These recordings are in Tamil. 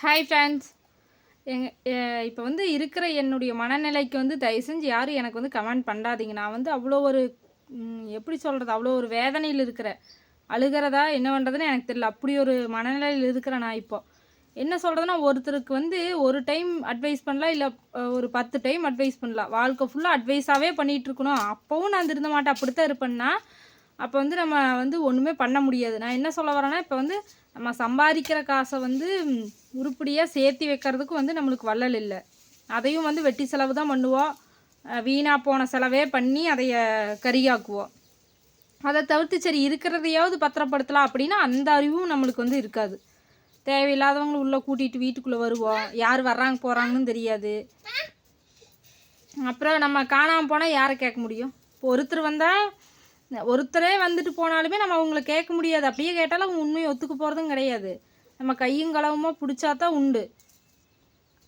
ஹாய் ஃப்ரெண்ட்ஸ் எங் இப்போ வந்து இருக்கிற என்னுடைய மனநிலைக்கு வந்து தயவு செஞ்சு யாரும் எனக்கு வந்து கமெண்ட் பண்ணாதீங்க. நான் வந்து அவ்வளோ ஒரு எப்படி சொல்கிறது அவ்வளோ ஒரு வேதனையில் இருக்கிறேன் அழுகிறதா என்ன பண்ணுறதுன்னு எனக்கு தெரியல. அப்படி ஒரு மனநிலையில் இருக்கிறேன் நான் இப்போ. என்ன சொல்கிறதுனா ஒருத்தருக்கு வந்து ஒரு டைம் அட்வைஸ் பண்ணலாம் இல்லை ஒரு பத்து டைம் அட்வைஸ் பண்ணலாம். வாழ்க்கை ஃபுல்லாக அட்வைஸாகவே பண்ணிகிட்டு இருக்கணும். அப்போவும் நான் திருந்த மாட்டேன். அப்படித்தான் இருப்பேன்னா அப்போ வந்து நம்ம வந்து ஒன்றுமே பண்ண முடியாது. நான் என்ன சொல்ல வரேன்னா இப்போ வந்து நம்ம சம்பாதிக்கிற காசை வந்து உருப்படியாக சேர்த்து வைக்கிறதுக்கு வந்து நம்மளுக்கு வள்ளல் இல்லை. அதையும் வந்து வெட்டி செலவு தான் பண்ணுவோம் வீணாக போன செலவே பண்ணி அதைய கரியாக்குவோம் அதை தவிர்த்து சரி இருக்கிறதையாவது பத்திரப்படுத்தலாம் அப்படின்னா அந்த அறிவும் நம்மளுக்கு வந்து இருக்காது. தேவையில்லாதவங்களை உள்ளே கூட்டிகிட்டு வீட்டுக்குள்ளே வருவோம் யார் வர்றாங்க போகிறாங்கன்னு தெரியாது. அப்புறம் நம்ம காணாமல் போனால் யாரை கேட்க முடியும்? இப்போ ஒருத்தர் வந்தால் ஒருத்தரே வந்துட்டு போனாலுமே நம்ம அவங்கள கேட்க முடியாது. அப்படியே கேட்டாலும் அவங்க உண்மையை ஒத்துக்க போகிறதும் கிடையாது. நம்ம கையும் களவுமாக பிடிச்சா தான் உண்டு.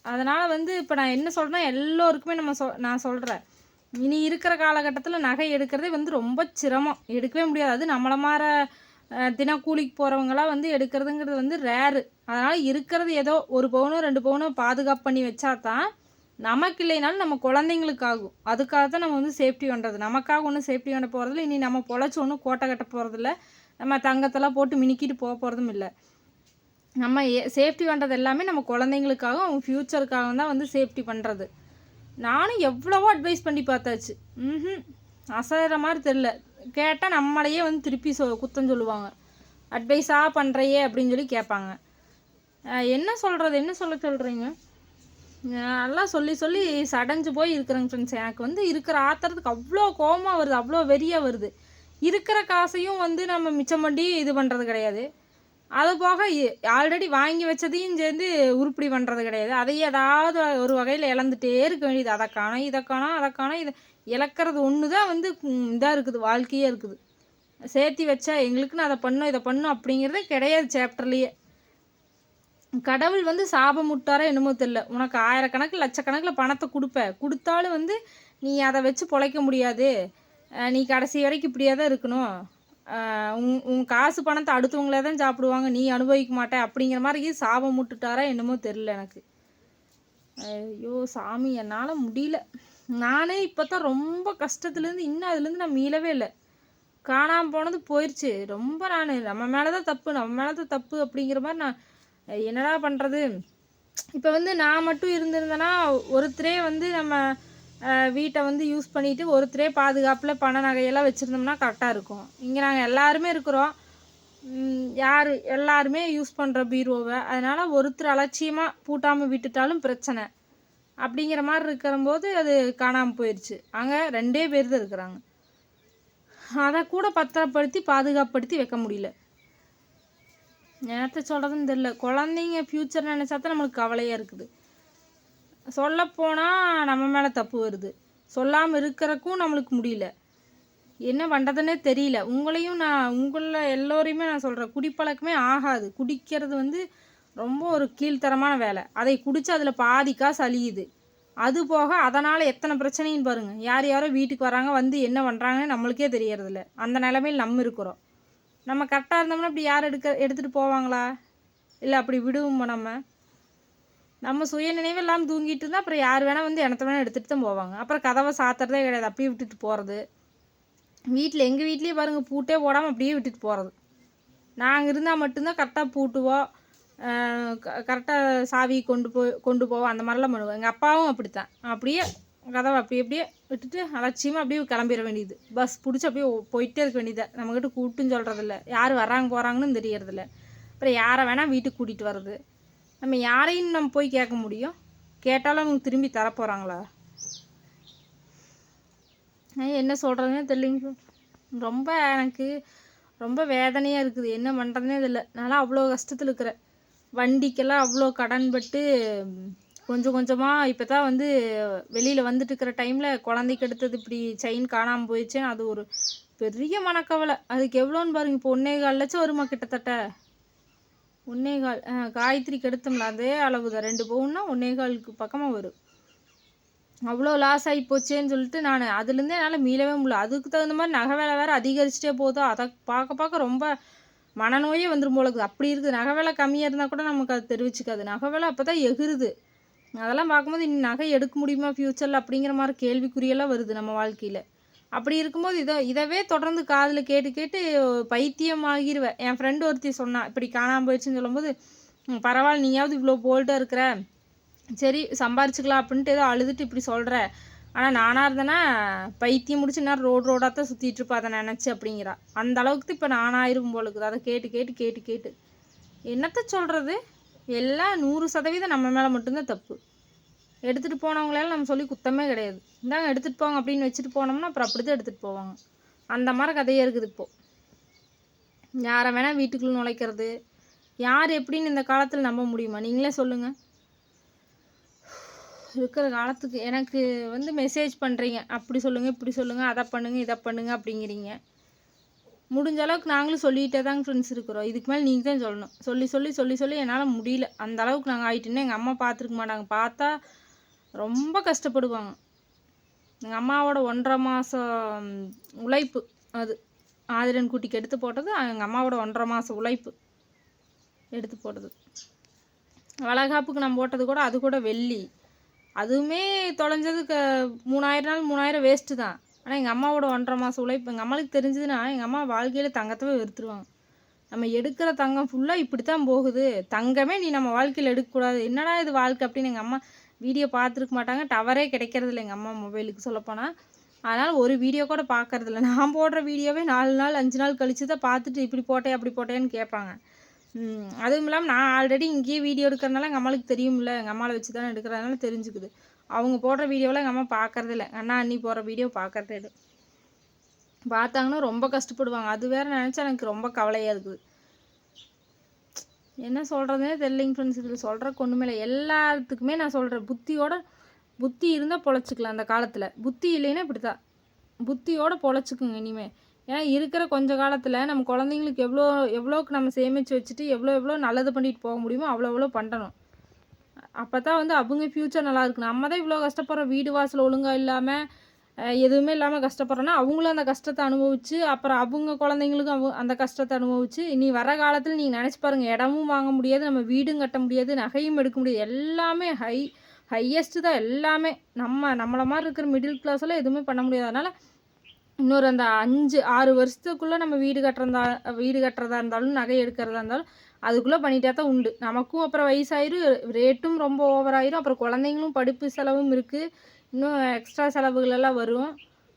அதனால் வந்து இப்போ நான் என்ன சொல்கிறேன்னா எல்லோருக்குமே நம்ம சொ நான் சொல்கிறேன் இனி இருக்கிற காலகட்டத்தில் நகை எடுக்கிறதே வந்து ரொம்ப சிரமம். எடுக்கவே முடியாது. அது நம்மளை மாற தினக்கூலிக்கு போகிறவங்களாம் வந்து எடுக்கிறதுங்கிறது வந்து ரேரு. அதனால் இருக்கிறது ஏதோ ஒரு பவுனோ ரெண்டு பவுனோ பாதுகாப்பு பண்ணி வச்சா தான் நமக்கு இல்லைனாலும் நம்ம குழந்தைங்களுக்கு ஆகும். அதுக்காக தான் நம்ம வந்து சேஃப்டி பண்ணுறது நமக்காக ஒன்றும் சேஃப்டி பண்ண போகிறதில்ல இனி நம்ம பொழைச்சி ஒன்றும் கோட்டை கட்ட போகிறதில்ல நம்ம தங்கத்தெல்லாம் போட்டு மினுக்கிட்டு போக போகிறதும் இல்லை. நம்ம சேஃப்டி பண்ணுறது எல்லாமே நம்ம குழந்தைங்களுக்காகவும் அவங்க ஃப்யூச்சருக்காக தான் வந்து சேஃப்டி பண்ணுறது நானும் எவ்வளவோ அட்வைஸ் பண்ணி பார்த்தாச்சு. ம் அசைகிற மாதிரி தெரில கேட்டால் நம்மளையே வந்து திருப்பி சொ குத்தம் சொல்லுவாங்க. அட்வைஸாக பண்ணுறையே அப்படின்னு சொல்லி கேட்பாங்க. என்ன சொல்கிறது என்ன சொல்ல சொல்கிறீங்க நல்லா சொல்லி சொல்லி சடைஞ்சு போய் இருக்கிறேங்க ஃப்ரெண்ட்ஸ் எனக்கு வந்து இருக்கிற ஆத்திரத்துக்கு அவ்வளோ கோவமாக வருது. அவ்வளோ வெறியாக வருது. இருக்கிற காசையும் வந்து நம்ம மிச்சம் பண்ணி இது பண்ணுறது கிடையாது. அது போக ஆல்ரெடி வாங்கி வச்சதையும் சேர்ந்து உருப்படி பண்ணுறது கிடையாது. அதை ஏதாவது ஒரு வகையில் இழந்துட்டே இருக்க வேண்டியது. அதை காணோம் இதை காணோம் அதை காணோம். இதை இழக்கிறது ஒன்று தான் வந்து இதாக இருக்குது வாழ்க்கையே இருக்குது. சேர்த்தி வச்சா எங்களுக்குன்னு அதை பண்ணும் இதை பண்ணும் அப்படிங்கிறதே கிடையாது சாப்டர்லேயே கடவுள் வந்து சாபம் முட்டாரோ என்னமோ தெரில உனக்கு ஆயிரக்கணக்கில் லட்சக்கணக்கில் பணத்தை கொடுப்ப. கொடுத்தாலும் வந்து நீ அதை வச்சு பொழைக்க முடியாது. நீ கடைசி வரைக்கும் இப்படியே தான் இருக்கணும். உங் உன் காசு பணத்தை அடுத்தவங்களே தான் சாப்பிடுவாங்க. நீ அனுபவிக்க மாட்டே. அப்படிங்கிற மாதிரி சாபம் முட்டுட்டாரா என்னமோ தெரில எனக்கு. ஐயோ சாமி என்னால் முடியல. நானே இப்போ தான் ரொம்ப கஷ்டத்துலேருந்து இன்னும் அதுலேருந்து நான் மீளவே இல்லை. காணாமல் போனது போயிடுச்சு ரொம்ப நான் நம்ம மேலே தான் தப்பு நம்ம மேலே தான் தப்பு அப்படிங்கிற மாதிரி நான் என்னடா பண்ணுறது இப்போ வந்து நான் மட்டும் இருந்திருந்தேன்னா ஒருத்தரே வந்து நம்ம வீட்டை வந்து யூஸ் பண்ணிட்டு ஒருத்தரே பாதுகாப்பில் பண நகையெல்லாம் வச்சுருந்தோம்னா கரெக்டாக இருக்கும். இங்கே நாங்கள் எல்லாருமே இருக்கிறோம். யார் எல்லாருமே யூஸ் பண்ணுற பீரோவை. அதனால் ஒருத்தர் அலட்சியமாக பூட்டாமல் விட்டுட்டாலும் பிரச்சனை. அப்படிங்கிற மாதிரி இருக்கிறம்போது அது காணாமல் போயிடுச்சு அங்கே ரெண்டே பேர் தான் இருக்கிறாங்க. அதை கூட பத்திரப்படுத்தி பாதுகாப்படுத்தி வைக்க முடியல. நேரத்தை சொல்கிறதுன்னு தெரில குழந்தைங்க ஃப்யூச்சர் நினச்சா தான் நம்மளுக்கு கவலையாக இருக்குது. சொல்லப்போனால் நம்ம மேலே தப்பு வருது. சொல்லாமல் இருக்கிறக்கும் நம்மளுக்கு முடியல. என்ன பண்ணுறதுன்னே தெரியல. உங்களையும் நான் உங்களில் எல்லோரையுமே நான் சொல்கிறேன் குடிப்பழக்கமே ஆகாது. குடிக்கிறது வந்து ரொம்ப ஒரு கீழ்த்தரமான வேலை. அதை குடித்து அதில் பாதி காசு அழியுது. அது போக அதனால் எத்தனை பிரச்சனையும் பாருங்கள் யார் யாரோ வீட்டுக்கு வராங்க வந்து என்ன பண்ணுறாங்கன்னு நம்மளுக்கே தெரியறதில்ல. அந்த நிலமையில் நம்ம இருக்கிறோம். நம்ம கரெக்டாக இருந்தோம்னா இப்படி யார் எடுக்க எடுத்துகிட்டு போவாங்களா? இல்லை அப்படி விடுவோமா நம்ம? நம்ம சுய நினைவு இல்லாமல் தூங்கிட்டு இருந்தால் அப்புறம் யார் வேணால் வந்து எனத்த வேணால் எடுத்துகிட்டு தான் போவாங்க. அப்புறம் கதவை சாத்துறதே கிடையாது. அப்படியே விட்டுட்டு போகிறது வீட்டில் எங்கள் வீட்லேயே பாருங்கள் பூட்டே போடாமல் அப்படியே விட்டுட்டு போகிறது நாங்கள் இருந்தால் மட்டும்தான் கரெக்டாக பூட்டுவோம் கரெக்டாக சாவி கொண்டு போய் கொண்டு போவோம் அந்த மாதிரிலாம் பண்ணுவோம். எங்கள் அப்பாவும் அப்படித்தான். அப்படியே கதவை அப்படி அப்படியே விட்டுட்டு அலட்சியமாக அப்படியே கிளம்பிட வேண்டியது. பஸ் பிடிச்சி அப்படியே போயிட்டே இருக்க வேண்டியது. நம்மக்கிட்ட கூப்பிட்டுன்னு சொல்கிறதில்ல யார் வராங்க போகிறாங்கன்னு தெரியறதில்ல. அப்புறம் யாரை வேணால் வீட்டுக்கு கூட்டிகிட்டு வர்றது. நம்ம யாரையும் நம்ம போய் கேட்க முடியும். கேட்டாலும் அவங்க திரும்பி தரப்போகிறாங்களா என்ன சொல்கிறதுனே தெரியலைங்க ரொம்ப எனக்கு ரொம்ப வேதனையாக இருக்குது. என்ன பண்ணுறதுனே தெரியல. நான்லாம் அவ்வளோ கஷ்டத்தில் இருக்கிறேன். வண்டிக்கெல்லாம் அவ்வளோ கடன் பட்டு கொஞ்சம் கொஞ்சமாக இப்போ தான் வந்து வெளியில் வந்துட்டு இருக்கிற டைமில் குழந்தைக்கு எடுத்தது இப்படி செயின் காணாமல் போயிடுச்சுன்னு அது ஒரு பெரிய மனக்கவலை. அதுக்கு எவ்வளோன்னு பாருங்க. இப்போ ஒன்றே கால் லட்சம் வருமா கிட்டத்தட்ட? ஒன்றே கால் காயத்ரிக்கு எடுத்தோம்ல அதே அளவு தான் ரெண்டு பவுன்னா ஒன்றே காலுக்கு பக்கமாக வரும். அவ்வளோ லாஸ் ஆகி போச்சேன்னு சொல்லிட்டு நான் அதுலேருந்தே என்னால் மீளவே முடியல. அதுக்கு தகுந்த மாதிரி நகை விலை வேறு அதிகரிச்சுட்டே போதும் அதை பார்க்க பார்க்க ரொம்ப மனநோயே வந்துடும் போல இருக்குது. அப்படி இருக்குது. நகை விலை கம்மியாக இருந்தால் கூட நமக்கு அது தெரிவிச்சுக்காது. நகை விலை அப்போ தான் எகிறுது அதெல்லாம் பார்க்கும்போது இனி நகை எடுக்க முடியுமா ஃப்யூச்சரில் அப்படிங்கிற மாதிரி கேள்விக்குறியெல்லாம் வருது நம்ம வாழ்க்கையில். அப்படி இருக்கும்போது இதை இதவே தொடர்ந்து காதில் கேட்டு கேட்டு பைத்தியம் ஆகிருவேன் என் ஃப்ரெண்டு ஒருத்தி சொன்னான் இப்படி காணாமல் போயிடுச்சுன்னு சொல்லும்போது பரவாயில்ல நீயாவது இவ்வளோ போல்ட்டாக இருக்கிற. சரி சம்பாரிச்சுக்கலாம் அப்படின்ட்டு ஏதோ அழுதுட்டு இப்படி சொல்கிற ஆனால் நானாக இருந்தேன்னா பைத்தியம் முடிச்சு நேரம் ரோடு ரோடாக தான் சுற்றிட்டு இருப்பா அதை நினச்சி அப்படிங்கிறா. அந்த அளவுக்கு இப்போ நானாயிரும் போல இருக்குது அதை கேட்டு கேட்டு கேட்டு கேட்டு. என்னத்த சொல்கிறது எல்லாம் நூறு சதவீதம் நம்ம மேலே மட்டும்தான் தப்பு. எடுத்துகிட்டு போனவங்களால நம்ம சொல்லி குத்தமே கிடையாது. இந்தாங்க எடுத்துகிட்டு போங்க அப்படின்னு வச்சுட்டு போனோம்னா அப்புறம் அப்படி தான் எடுத்துகிட்டு போவாங்க. அந்த மாதிரி கதையே இருக்குது இப்போது யாரை வேணால் வீட்டுக்குள்ளே நுழைக்கிறது. யார் எப்படின்னு இந்த காலத்தில் நம்ப முடியுமா? நீங்களே சொல்லுங்கள் இருக்கிற காலத்துக்கு எனக்கு வந்து மெசேஜ் பண்ணுறீங்க அப்படி சொல்லுங்கள் இப்படி சொல்லுங்கள் அதை பண்ணுங்கள் இதை பண்ணுங்கள் அப்படிங்கிறீங்க. முடிஞ்ச அளவுக்கு நாங்களும் சொல்லிகிட்டே தாங்க ஃப்ரெண்ட்ஸ் இருக்கிறோம். இதுக்கு மேலே நீங்கள் தான் சொல்லணும். சொல்லி சொல்லி சொல்லி சொல்லி என்னால் முடியல. அந்த அளவுக்கு நாங்கள் ஆயிட்டுன்னு எங்கள் அம்மா பார்த்துருக்க மாட்டாங்க. பார்த்தா ரொம்ப கஷ்டப்படுவாங்க. எங்கள் அம்மாவோட ஒன்றரை மாதம் உழைப்பு அது. ஆதிரன் குட்டிக்கு எடுத்து போட்டது எங்கள் அம்மாவோட ஒன்றரை மாதம் உழைப்பு எடுத்து போட்டது. வளகாப்புக்கு நான் போட்டது கூட அது கூட வெள்ளி. அதுவுமே தொலைஞ்சது க மூணாயிரம் நாள் மூணாயிரம் வேஸ்ட்டு தான். ஆனால் எங்கள் அம்மாவோட ஒன்றரை மாதம் உழைப்பு எங்கள் அம்மாவுக்கு தெரிஞ்சதுன்னா எங்கள் அம்மா வாழ்க்கையில் தங்கத்தவே வெறுத்துருவாங்க. நம்ம எடுக்கிற தங்கம் ஃபுல்லாக இப்படி தான் போகுது. தங்கமே நீ நம்ம வாழ்க்கையில் எடுக்கக்கூடாது. என்னடா இது வாழ்க்கை அப்படின்னு எங்கள் அம்மா வீடியோ பார்த்துருக்க மாட்டாங்க. டவரே கிடைக்கிறதில்ல எங்கள் அம்மா மொபைலுக்கு சொல்லப்போனால் அதனால் ஒரு வீடியோ கூட பார்க்கறதில்ல. நான் போடுற வீடியோவே நாலு நாள் அஞ்சு நாள் கழித்து தான் பார்த்துட்டு இப்படி போட்டேன் அப்படி போட்டேன்னு கேட்பாங்க. அதுவும் இல்லாமல் நான் ஆல்ரெடி இங்கேயே வீடியோ எடுக்கிறனால எங்கள் அம்மாளுக்கு தெரியும்ல. எங்கள் அம்மாவை வச்சு தானே எடுக்கிறதுனால தெரிஞ்சுக்குது. அவங்க போடுற வீடியோவில் எங்கள் அம்மா பார்க்கறதில்ல. அண்ணா அண்ணி போடுற வீடியோ பார்க்கறதே பார்த்தாங்கன்னா ரொம்ப கஷ்டப்படுவாங்க. அது வேறு நினச்சா எனக்கு ரொம்ப கவலையாக இருக்குது. என்ன சொல்கிறதுனே தெரியலைங்க ஃப்ரெண்ட்ஸ் இதில் சொல்கிறக்கு ஒன்றுமே இல்லை. எல்லாத்துக்குமே நான் சொல்கிறேன் புத்தியோட புத்தி இருந்தால் பொழைச்சிக்கலாம் அந்த காலத்தில். புத்தி இல்லைன்னா இப்படி தான் புத்தியோட பொழைச்சிக்குங்க இனிமேல் ஏன்னா இருக்கிற கொஞ்ச காலத்தில் நம்ம குழந்தைங்களுக்கு எவ்வளோ எவ்வளோக்கு நம்ம சேமித்து வச்சுட்டு எவ்வளோ எவ்வளோ நல்லது பண்ணிட்டு போக முடியுமோ அவ்வளோ எவ்வளோ பண்ணணும். அப்போ தான் வந்து அவங்க ஃப்யூச்சர் நல்லா இருக்கு நம்ம தான் இவ்வளோ கஷ்டப்படுறோம். வீடு வாசல் ஒழுங்காக இல்லாமல் எதுவுமே இல்லாமல் கஷ்டப்படுறோன்னா அவங்களும் அந்த கஷ்டத்தை அனுபவிச்சு அப்புறம் அவங்க குழந்தைங்களுக்கும் அவங்க அந்த கஷ்டத்தை அனுபவிச்சு இனி வர காலத்தில் நீங்கள் நினச்சி பாருங்கள் இடமும் வாங்க முடியாது நம்ம வீடும் கட்ட முடியாது நகையும் எடுக்க முடியாது எல்லாமே ஹை ஹையஸ்ட்டு தான் எல்லாமே. நம்ம நம்மளை மாதிரி இருக்கிற மிடில் கிளாஸில் எதுவுமே பண்ண முடியாது. அதனால் இன்னொரு அந்த அஞ்சு ஆறு வருஷத்துக்குள்ளே நம்ம வீடு கட்டுறதா வீடு கட்டுறதா இருந்தாலும் நகை எடுக்கிறதா இருந்தாலும் அதுக்குள்ளே பண்ணிட்டா தான் உண்டு. நமக்கும் அப்புறம் வயசாயிரும் ரேட்டும் ரொம்ப ஓவராயிரும் அப்புறம் குழந்தைங்களும் படிப்பு செலவும் இருக்குது இன்னும் எக்ஸ்ட்ரா செலவுகள் எல்லாம் வரும்.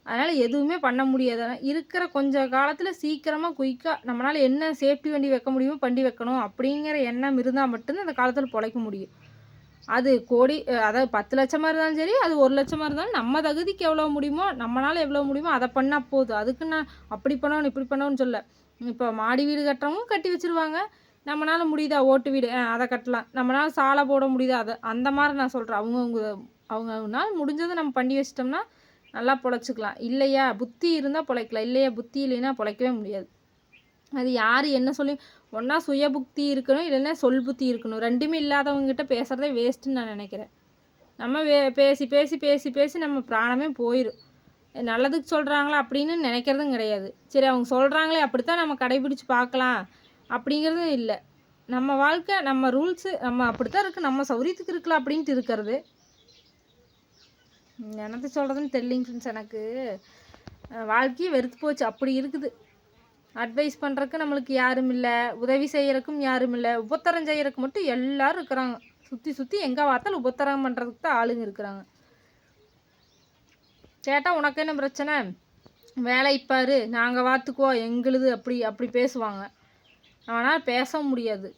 அதனால் எதுவுமே பண்ண முடியாது. இருக்கிற கொஞ்சம் காலத்தில் சீக்கிரமாக குயிக்காக நம்மளால் என்ன சேஃப்டி வண்டி வைக்க முடியுமோ வண்டி வைக்கணும் அப்படிங்கிற எண்ணம் இருந்தால் மட்டும்தான் அந்த காலத்தில் பிழைக்க முடியும். அது கோடி அதாவது பத்து லட்சமாக இருந்தாலும் சரி அது ஒரு லட்சமாக இருந்தாலும் நம்ம தகுதிக்கு எவ்வளோ முடியுமோ நம்மளால் எவ்வளோ முடியுமோ அதை பண்ணால் போதும். அதுக்கு நான் அப்படி பண்ணணும் இப்படி பண்ணணும்னு சொல்ல இப்போ மாடி வீடு கட்டுறவங்க கட்டி வச்சிருவாங்க. நம்மளால் முடியுதா? ஓட்டு வீடு அதை கட்டலாம். நம்மளால் சாலை போட முடியுதா? அதை அந்த மாதிரி நான் சொல்கிறேன் அவங்கவுங்க அவங்க நாள் முடிஞ்சதை நம்ம பண்ணி வச்சிட்டோம்னா நல்லா பொழைச்சிக்கலாம். இல்லையா? புத்தி இருந்தால் பொழைக்கலாம். இல்லையா? புத்தி இல்லைன்னா பொழைக்கவே முடியாது. அது யார் என்ன சொல்லி ஒன்றா சுய புத்தி இருக்கணும் இல்லைன்னா சொல் புத்தி இருக்கணும். ரெண்டுமே இல்லாதவங்ககிட்ட பேசுகிறதே வேஸ்ட்டுன்னு நான் நினைக்கிறேன். நம்ம வே பேசி பேசி பேசி பேசி நம்ம பிராணமே போயிடும் நல்லதுக்கு சொல்கிறாங்களா அப்படின்னு நினைக்கிறதும் கிடையாது. சரி அவங்க சொல்கிறாங்களே அப்படித்தான் நம்ம கடைபிடிச்சு பார்க்கலாம். அப்படிங்கிறதும் இல்லை. நம்ம வாழ்க்கை நம்ம ரூல்ஸு நம்ம அப்படித்தான் இருக்குது நம்ம சௌரியத்துக்கு இருக்கலாம் அப்படின்ட்டு இருக்கிறது. என்னத்த சொல்கிறதுன்னு தெரியலிங்க ஃப்ரெண்ட்ஸ் எனக்கு. வாழ்க்கையே வெறுத்து போச்சு. அப்படி இருக்குது. அட்வைஸ் பண்ணுறக்கு நம்மளுக்கு யாரும் இல்லை. உதவி செய்கிறக்கும் யாரும் இல்லை. உபத்தரம் செய்கிறக்கு மட்டும் எல்லாரும் இருக்கிறாங்க. சுற்றி சுற்றி எங்கே பார்த்தாலும் உபத்தரம் பண்ணுறதுக்கு தான் ஆளுங்க இருக்கிறாங்க. கேட்டால் உனக்கு என்ன பிரச்சனை? வேலை பாரு. நாங்கள் பார்த்துக்குவோம் எங்களுது அப்படி அப்படி பேசுவாங்க. அவனால் பேச முடியாது.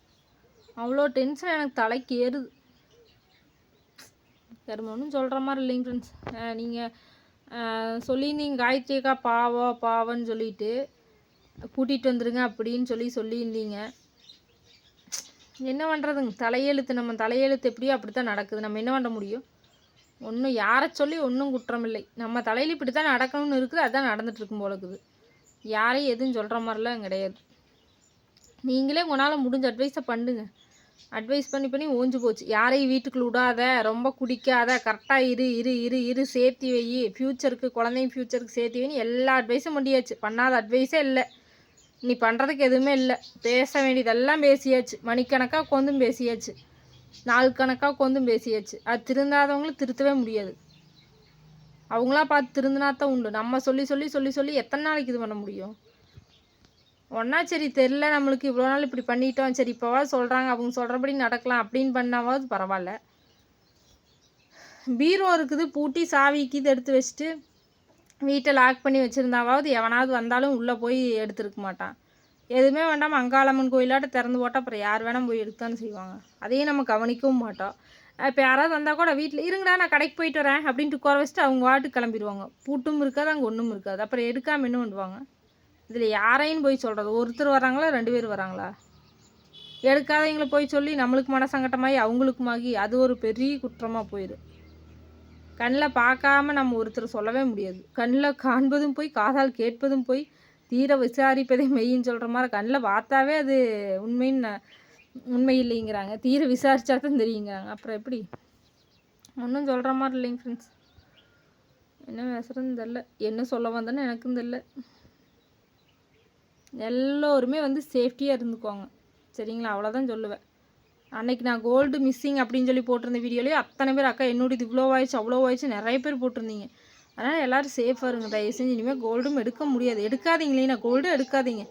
அவ்வளோ டென்ஷன் எனக்கு தலைக்கு ஏறுது வேறு சொல்கிற மாதிரி இல்லைங்க ஃப்ரெண்ட்ஸ் நீங்கள் சொல்லியிருந்தீங்க காயத்ரிக்கா பாவம் பாவம்னு சொல்லிட்டு. கூட்டிகிட்டு வந்துருங்க அப்படின்னு சொல்லி சொல்லியிருந்தீங்க. என்ன பண்ணுறதுங்க தலையெழுத்து நம்ம தலையெழுத்து எப்படியோ அப்படி தான் நடக்குது. நம்ம என்ன பண்ண முடியும்? ஒன்றும் யாரை சொல்லி ஒன்றும் குற்றமில்லை. நம்ம தலையில் இப்படி தான் நடக்கணும்னு இருக்குது. அதுதான் நடந்துகிட்ருக்கும் போல இருக்குது. யாரையும் எதுவும் சொல்கிற மாதிரிலாம் கிடையாது. நீங்களே உங்களால் முடிஞ்ச அட்வைஸை பண்ணுங்க. அட்வைஸ் பண்ணி பண்ணி ஓஞ்சு போச்சு. யாரையும் வீட்டுக்குள்ள விடாத ரொம்ப குடிக்காத கரெக்டாக இரு இரு இரு இரு சேர்த்தி வை. ஃப்யூச்சருக்கு குழந்தைங்க ஃப்யூச்சருக்கு சேர்த்தி வைன்னு எல்லா அட்வைஸும் பண்ணியாச்சு பண்ணாத அட்வைஸே இல்லை. நீ பண்ணுறதுக்கு எதுவுமே இல்லை. பேச வேண்டியதெல்லாம் பேசியாச்சு. மணிக்கணக்காக கொந்தும் பேசியாச்சு. நாள் கணக்காக கொந்தும் பேசியாச்சு. அது திருந்தாதவங்களும் திருத்தவே முடியாது. அவங்களா பார்த்து திருந்தினா தான் உண்டு. நம்ம சொல்லி சொல்லி சொல்லி சொல்லி எத்தனை நாளைக்கு இது பண்ண முடியும்? ஒன்றா சரி தெரில நம்மளுக்கு. இவ்வளோ நாள் இப்படி பண்ணிட்டோம். சரி இப்போவாது சொல்கிறாங்க அவங்க சொல்கிறபடி நடக்கலாம் அப்படின்னு பண்ணாவது பரவாயில்ல. பீரோ இருக்குது. பூட்டி சாவிக்கு இது எடுத்து வச்சுட்டு வீட்டை லாக் பண்ணி வச்சுருந்தாவது எவனாவது வந்தாலும் உள்ளே போய் எடுத்துருக்க மாட்டான். எதுவுமே வேண்டாம். அங்காளம்மன் கோயிலாட்ட திறந்து போட்டால் அப்புறம் யார் வேணால் போய் எடுத்தான்னு செய்வாங்க. அதையும் நம்ம கவனிக்கவும் மாட்டோம். இப்போ யாராவது வந்தால் கூட வீட்டில் இருங்கடா நான் கடைக்கு போயிட்டு வரேன் அப்படின்ட்டு உட்கார வச்சுட்டு அவங்க வாட்டுக்கு கிளம்பிடுவாங்க. பூட்டும் இருக்காது அங்கே ஒன்றும் இருக்காது. அப்புறம் எடுக்காமல் என்ன பண்ணுவாங்க? இதில் யாரையும் போய் சொல்கிறது ஒருத்தர் வராங்களா? ரெண்டு பேர் வராங்களா? எடுக்காதவங்களை போய் சொல்லி நம்மளுக்கு மனசங்கட்டமாகி அவங்களுக்குமாகி அது ஒரு பெரிய குற்றமாக போயிடும் கண்ணில் பார்க்காம நம்ம ஒருத்தர் சொல்லவே முடியாது. கண்ணில் காண்பதும் போய் காதால் கேட்பதும் போய் தீர விசாரிப்பதே மெய்ன்னு சொல்கிற மாதிரி கண்ணில் பார்த்தாவே அது உண்மைன்னு உண்மை இல்லைங்கிறாங்க. தீர விசாரித்தா தான் தெரியுங்கிறாங்க. அப்புறம் எப்படி? ஒன்றும் சொல்கிற மாதிரி இல்லைங்க ஃப்ரெண்ட்ஸ் என்ன பேசுகிறதுன்னு தெரில என்ன சொல்ல வந்தேன்னு எனக்கும் தெரில எல்லோருமே வந்து சேஃப்டியாக இருந்துக்கோங்க சரிங்களா? அவ்வளோதான் சொல்லுவேன். அன்னைக்கு நான் கோல்டு மிஸ்ஸிங் அப்படின்னு சொல்லி போட்டிருந்த வீடியோலேயே அத்தனை பேர் அக்கா என்னோட இது இவ்வளோ ஆயிடுச்சு அவ்வளோ ஆயிடுச்சு நிறைய பேர் போட்டிருந்தீங்க. அதனால் எல்லோரும் சேஃபாக இருங்க தயவு செஞ்சு இனிமேல் கோல்டும் எடுக்க முடியாது. எடுக்காதீங்களே நான் கோல்டும் எடுக்காதீங்க.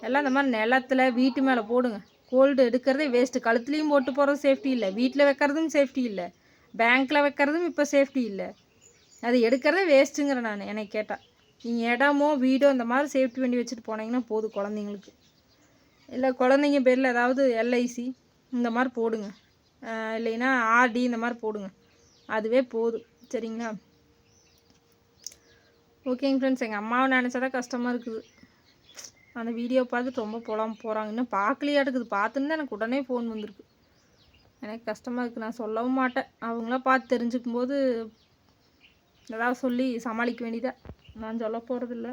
எல்லாம் இந்த மாதிரி நிலத்துல வீட்டு மேலே போடுங்க. கோல்டு எடுக்கிறதே வேஸ்ட்டு கழுத்துலேயும் போட்டு போகிறது சேஃப்டி இல்லை. வீட்டில் வைக்கிறதும் சேஃப்டி இல்லை. பேங்க்கில் வைக்கிறதும் இப்போ சேஃப்டி இல்லை. அது எடுக்கிறதே வேஸ்ட்டுங்கிறேன் நான் என்னை கேட்டால் நீங்கள் இடமோ வீடோ இந்த மாதிரி சேஃப்டி வண்டி வச்சுட்டு போனீங்கன்னா போதும் குழந்தைங்களுக்கு. இல்லை குழந்தைங்க பேரில் ஏதாவது எல்ஐசி இந்த மாதிரி போடுங்க. இல்லைன்னா ஆர்டி இந்த மாதிரி போடுங்க. அதுவே போதும். சரிங்களா? ஓகேங்க ஃப்ரெண்ட்ஸ் எங்கள் அம்மாவை நினச்சா தான் கஷ்டமாக இருக்குது. அந்த வீடியோ பார்த்துட்டு ரொம்ப போலாம் போகிறாங்க இன்னும் பார்க்கலையா இருக்குது. பார்த்துன்னு எனக்கு உடனே ஃபோன் வந்திருக்கு. எனக்கு கஷ்டமாக இருக்குது நான் சொல்லவும் மாட்டேன். அவங்களாம் பார்த்து தெரிஞ்சுக்கும் போது ஏதாவது சொல்லி சமாளிக்க வேண்டியதாக நான் சொல்ல போகிறதில்ல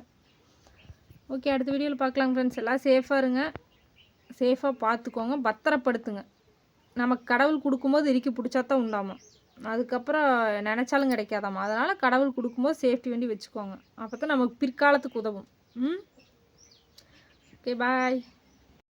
ஓகே அடுத்த வீடியோவில் பார்க்கலாம் ஃப்ரெண்ட்ஸ் எல்லாம் சேஃபாக இருங்க. சேஃபாக பார்த்துக்கோங்க. பத்திரப்படுத்துங்க. நமக்கு கடவுள் கொடுக்கும்போது இறுக்கி பிடிச்சா தான் உண்டாமா? அதுக்கப்புறம் நினச்சாலும் கிடைக்காதாம்மா அதனால் கடவுள் கொடுக்கும்போது சேஃப்டி வண்டி வச்சுக்கோங்க. அப்போ தான் நமக்கு பிற்காலத்துக்கு உதவும். ம்? Okay bye